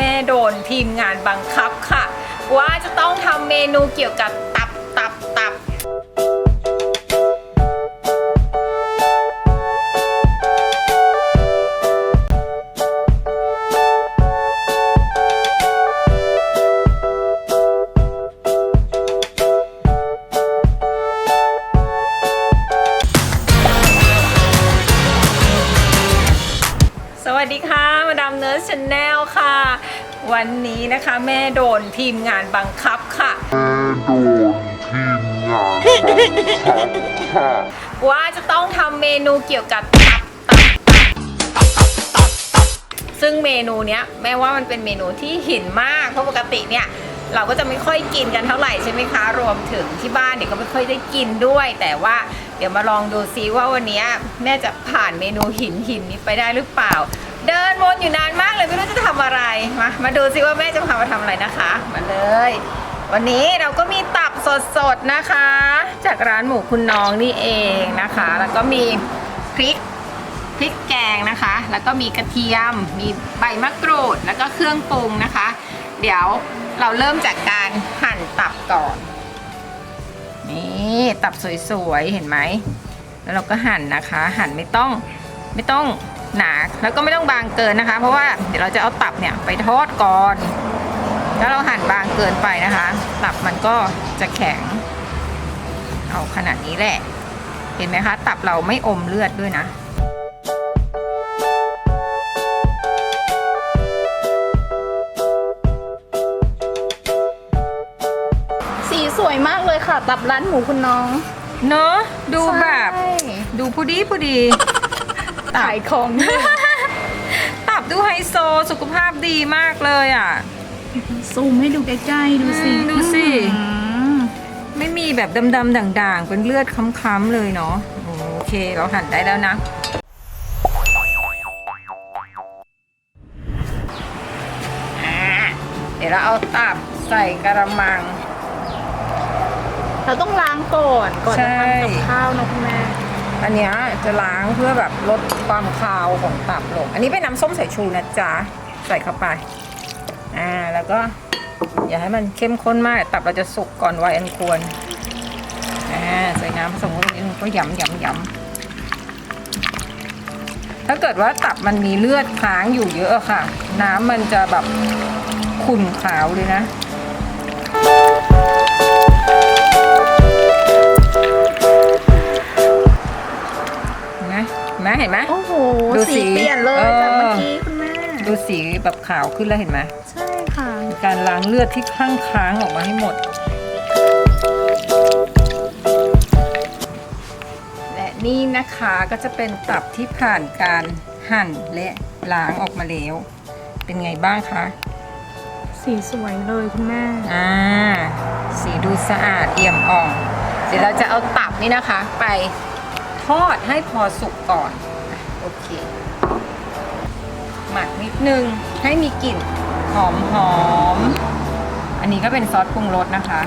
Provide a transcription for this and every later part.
แม่โดนทีมงานบังคับค่ะ ว่าจะต้องทำเมนูเกี่ยวกับตับตั วันนี้นะคะแม่โดนทีมงานบังคับค่ะโดนทีมงานบังคับค่ะ ว่าจะต้องทำเมนูเกี่ยวกับตับตับตับตับตับตับซึ่งเมนูเนี้ยแม่ว่ามันเป็นเมนูที่หินมากเพราะปกติเนี่ยเราก็จะไม่ค่อยกินกันเท่าไหร่ใช่ไหมคะ รวมถึงที่บ้านเนี่ยก็ไม่ค่อยได้กินด้วย แต่ว่าเดี๋ยวมาลองดูซิว่าวันเนี้ยแม่จะผ่านเมนูหินหินนี้ไปได้หรือเปล่า เดินวนอยู่นาน มากเลยไม่รู้จะทำอะไรมามาดูซิว่าแม่จะพามาทำอะไรนะคะ มาเลย วันนี้เราก็มีตับสดๆนะคะ จากร้านหมูคุณน้องนี่เองนะคะ แล้วก็มีพริกพริกแกงนะคะ แล้วก็มีกระเทียม มีใบมะกรูดแล้วก็เครื่องปรุงนะคะ เดี๋ยวเราเริ่มจากการหั่นตับก่อน นี่ตับสวยๆเห็นไหมแล้วเราก็หั่นนะคะ หั่นไม่ต้องไม่ต้อง หนาแล้วก็ไม่ต้องบางเกินนะคะ เพราะว่าเดี๋ยวเราจะเอาตับเนี่ยไปทอดก่อนถ้าเราหั่นบางเกินไปนะคะ ตับมันก็จะแข็ง เอาขนาดนี้แหละ เห็นไหมคะ ตับเราไม่อมเลือดด้วยนะสีสวยมากเลยค่ะ ตับร้านหมูคุณน้อง เนอะดูแบบ ใช่ ดูผู้ดีผู้ดี ขายของด้วยตับดูไฮโซสุขภาพดีมากเลยอะ ซูมให้ดูใกล้ๆดูสิอืมดูสิ อืมไม่มีแบบดำๆด่างๆ เป็นเลือดค้ำๆเลยเนาะโอเคเราหั่นได้แล้วนะ อ่าเดี๋ยวเราเอาตับใส่กระมัง เราต้องล้างก่อนก่อนใช่จะทำกับข้าวนะคุณแม่ อันเนี้ยจะล้างเพื่อแบบลดความคาวของตับลง อันนี้เป็นน้ำส้มสายชูนะจ๊ะ ใส่เข้าไป อ่า แล้วก็ อย่าให้มันเข้มข้นมาก ตับเราจะสุกก่อนวัยอันควร อ่า ใส่น้ำผสมกันนิดนึงก็ยำยำยำถ้าเกิดว่าตับมันมีเลือดค้างอยู่เยอะค่ะ น้ำมันจะแบบขุ่นขาวเลยนะ เห็นไหมเห็นไหม โอ้โหดูสีสีเปลี่ยนเลยเออ จากเมื่อกี้คุณแม่ ดูสีแบบขาวขึ้นแล้วเห็นไหมใช่ค่ะ การล้างเลือดที่ข้างค้างออกมาให้หมด และนี่นะคะก็จะเป็นตับที่ผ่านการหั่นและล้างออกมาแล้ว เป็นไงบ้างคะ สีสวยเลยคุณแม่ อ่า สีดูสะอาดเอี่ยมอ่อง เดี๋ยวเราจะเอาตับนี่นะคะ ไป ทอดให้พอสุกก่อนอะโอเค หมักนิดนึงให้มีกลิ่นหอมหอมๆอันนี้ก็เป็นซอสปรุงรสนะคะ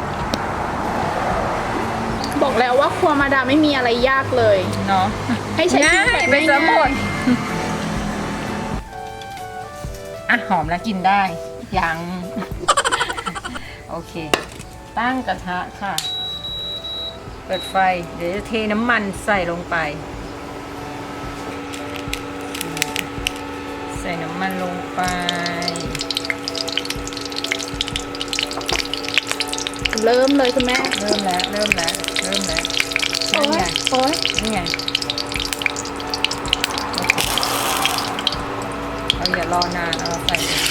บอกแล้วว่าครัวมาดามไม่มีอะไรยากเลย เนาะให้ใช้ชีง่าวิตยแบบไปซะหมดง่ายอะหอมแล้วกินได้ ยัง โอเค ตั้งกระทะค่ะ เปิดไฟ เดี๋ยวจะเทน้ำมันใส่ลงไป ใส่น้ำมันลงไป เริ่มเลยคุณแม่เริ่มแล้ว เริ่มแล้ว เริ่มแล้วโอ๊นั่นไงยโอ๊ยนี่ไงเราอย่ารอนาน เอาใส่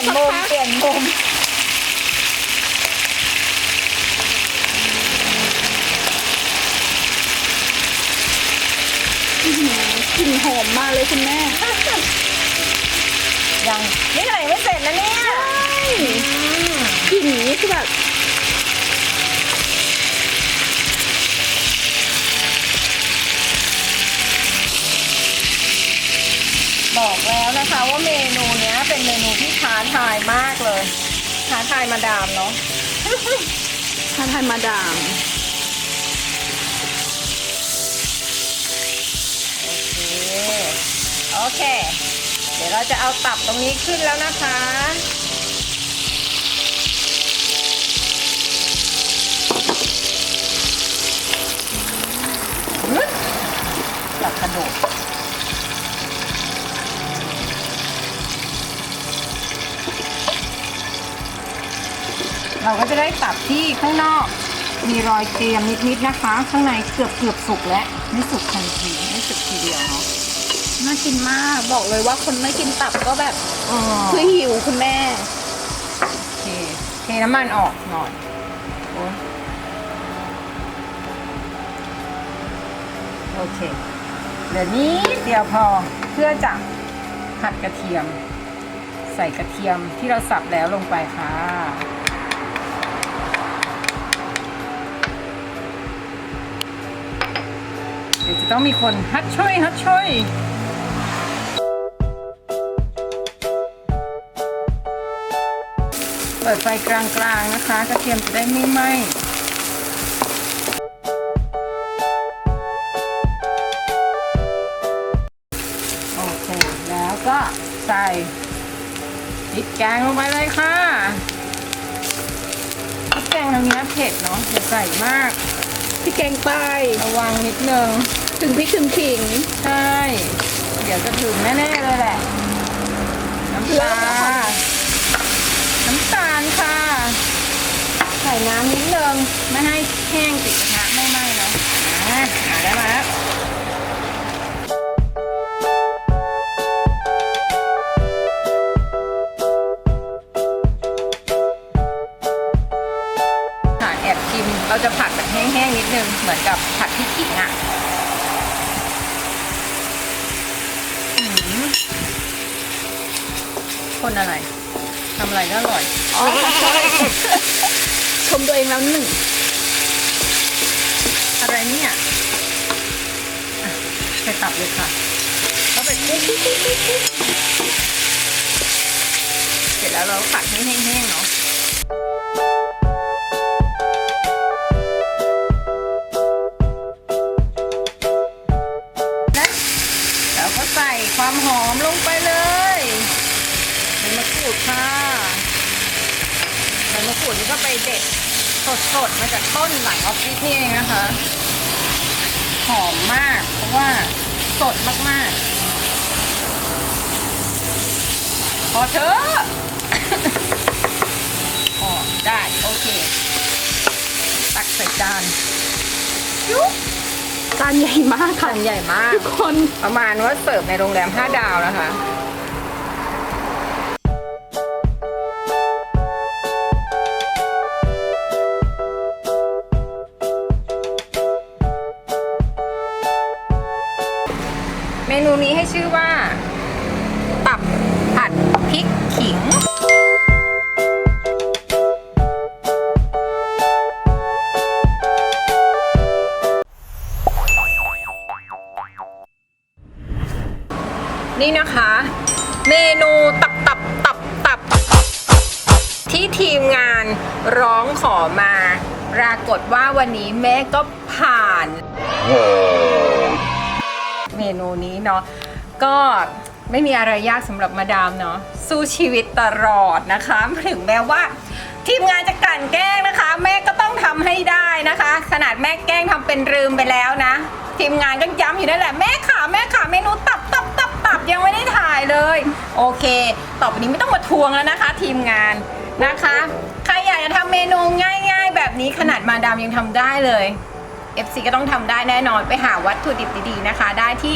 ลี่ยนสักมุมพักเปลี่ยนมุมอื้อหือกลิ่นหอมมากเลยคุณแม่ ยังนี่ไหนไม่เสร็จนะเนี่ยกลิ่นนี้คือแบบ บอกแล้วนะคะว่าเมนูเนี้ยเป็นเมนูที่ท้าทายมากเลย ท้าทายมาดามเนาะถ้าทานมาดามโอเค เดี๋ยวเราจะเอาตับตรงนี้ขึ้นแล้วนะคะนึกอยากกระโดด เราก็จะได้ตับที่ข้างนอก มีรอยเกรียมนิดๆนะคะ ข้างในเกือบเกือบๆสุกแล้วไม่สุกทันทีไม่สุกทีเดียวเนาะน่ากินมากบอกเลยว่าคนไม่กินตับก็แบบอ๋อคือหิวคุณแม่ โอเคเทน้ำมันออกหน่อยโอ้ยโอเคเดี๋ยวนี้เดียวพอเพื่อจะผัดกระเทียม ใส่กระเทียมที่เราสับแล้วลงไปค่ะ ดี๋ยวจะต้องมีคนฮัดช่วยฮัดช่วยเปิดไฟกลางๆนะคะ กระเทียมจะได้ไม่ไหม้โอเค แล้วก็ใส่พริกแกงลงไปเลยค่ะพริกแกงทางนี้เผ็ดเนาะอย่าใส่มากพี่แกงใต้ระวังนิดนึง ถึงพริกถึงขิงใช่ เดี๋ยวจะถึงแน่ๆเลยแหละ น้ำปลา น้ำตาลค่ะ ใส่น้ำนิดนึงไม่ให้แห้งติดกระทะ คนอะไรทำอะไรก็อร่อย อ๋อใช่ชมตัวเองแล้วหนึ่ง อะไรเนี่ยอะใส่ตับเลยค่ะเข้าไปคลุกคลุกคลุกคลุกคลุกเสร็จแล้วเราผัดให้แห้งๆเนาะนะ ดๆมาจากต้นหลังออฟฟิศนี่เองนะคะ หอมมาก เพราะว่าสดมากๆพอเถอะพอได้ โอเค ตักใส่จานยุบจานใหญ่มากค่ะจานใหญ่มาก ทุกคนประมาณว่าเสิร์ฟในโรงแรม 5 ดาวนะคะ ร้องขอมา ปรากฏว่าวันนี้แม่ก็ผ่าน เมนูนี้เนาะก็ไม่มีอะไรยากสำหรับมาดามเนาะสู้ชีวิตตลอดนะคะถึงแม้ว่าทีมงานจะกลั่นแกล้งนะคะ แม่ก็ต้องทำให้ได้นะคะ ขนาดแม่แกล้งทำเป็นลืมไปแล้วนะ ทีมงานก็ย้ำอยู่นั่นแหละแม่ขาแม่ขาเมนูตับตับตับตับยังไม่ได้ถ่ายเลย โอเค ต่อไปนี้ไม่ต้องมาทวงแล้วนะคะ ทีมงานนะคะใค รอยากจะทำเมนูง่าย ๆ แบบนี้ขนาดมาดามยังทำได้เลย FC ก็ต้องทำได้แน่นอนไปหาวัตถุดิบดีๆนะคะ ได้ที่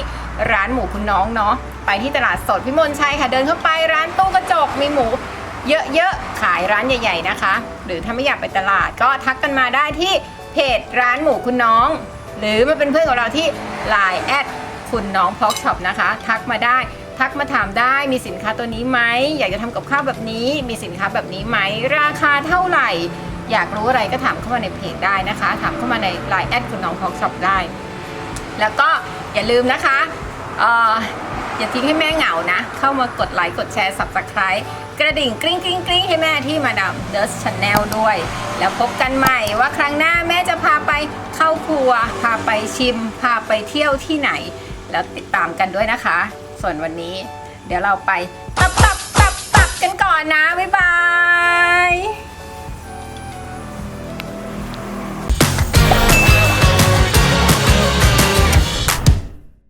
ร้านหมูคุณน้องเนาะไปที่ตลาดสดพิมลชัยค่ะเดินเข้าไปร้านตู้กระจกมีหมูเยอะๆขายร้านใหญ่ ๆนะคะ หรือถ้าไม่อยากไปตลาดก็ทักกันมาได้ที่เพจร้านหมูคุณน้อง หรือมาเป็นเพื่อนกับเราที่ Line แอดคุณน้องพ็อกช็อปนะคะ ทักมาได้ ทักมาถามได้มีสินค้าตัวนี้ไหมอยากจะทำกับข้าวแบบนี้ มีสินค้าแบบนี้ไหมราคาเท่าไหร่ อยากรู้อะไรก็ถามเข้ามาในเพจได้นะคะ ถามเข้ามาใน Line แอดคุณน้องพอกช็อปได้ แล้วก็อย่าลืมนะคะเอ่ออย่าทิ้งให้แม่เหงานะ เข้ามากดไลค์กดแชร์ subscribe กระดิ่งกริ๊งกริ๊งกริ๊งให้แม่ที่มาดามเดอะชาแนลด้วย แล้วพบกันใหม่ว่าครั้งหน้าแม่จะพาไปเข้าครัว พาไปชิม พาไปเที่ยวที่ไหน แล้วติดตามกันด้วยนะคะ ส่วนวันนี้ เดี๋ยวเราไปตับตับตับตับกันก่อนนะ บ๊ายบาย